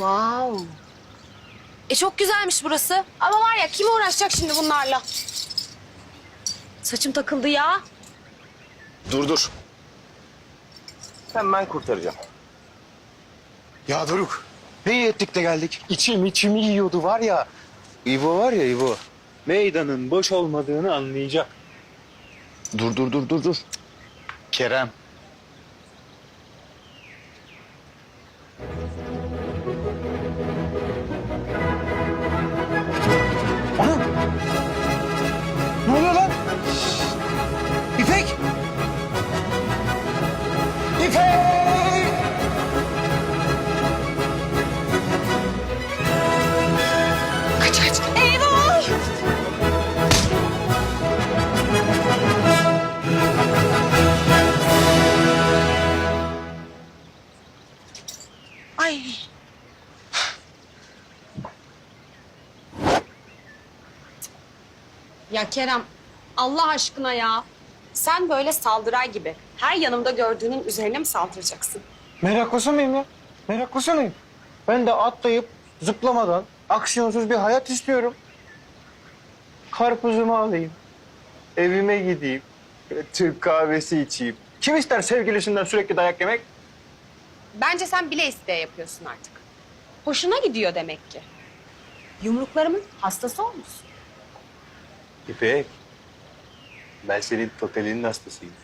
Wow. E çok güzelmiş burası. Ama var ya kim uğraşacak şimdi bunlarla? Saçım takıldı ya. Dur dur. Sen ben kurtaracağım. Ya Doruk, ne iyi ettik de geldik. İçim içimi yiyordu var ya. İbo var ya İbo. Meydanın boş olmadığını anlayacak. Dur dur dur dur dur. Kerem. İpek! İpek! Kaç kaç. Eyvah! Ay. Ya Kerem, Allah aşkına ya. Sen böyle saldıray gibi her yanımda gördüğünün üzerine mi saldıracaksın? Meraklısı mıyım ya? Meraklısı mıyım? Ben de atlayıp zıplamadan aksiyonsuz bir hayat istiyorum. Karpuzumu alayım. Evime gideyim. Türk kahvesi içeyim. Kim ister sevgilisinden sürekli dayak yemek? Bence sen bile isteye yapıyorsun artık. Hoşuna gidiyor demek ki. Yumruklarımın hastası olmuşsun. İpek. Ben senin totalinin hastasıyım.